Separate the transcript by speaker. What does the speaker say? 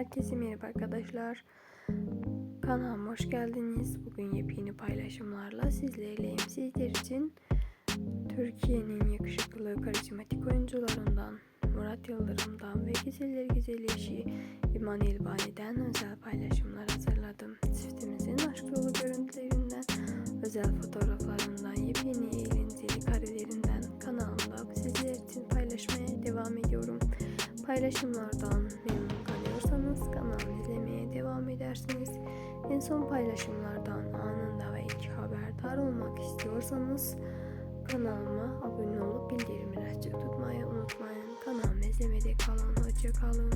Speaker 1: Herkese merhaba arkadaşlar. Kanalıma hoş geldiniz. Bugün yepyeni paylaşımlarla sizlerleyim. Sizler için Türkiye'nin yakışıklı, karizmatik oyuncularından Murat Yıldırım'dan ve güzeller güzel eşi İman İlbani'den özel paylaşımlar hazırladım. Çiftimizin aşk dolu görüntülerinden, özel fotoğraflarından, yepyeni eğlenceli karelerinden kanalımda sizler için paylaşmaya devam ediyorum. Paylaşımlardan memnun kalıyorsanız kanalımı izlemeye devam edersiniz. En son paylaşımlardan anında ve ilk haberdar olmak istiyorsanız kanalıma abone olup bildirimleri açık tutmayı unutmayın. Kanalımı izlemede kalın. Hoşça kalın.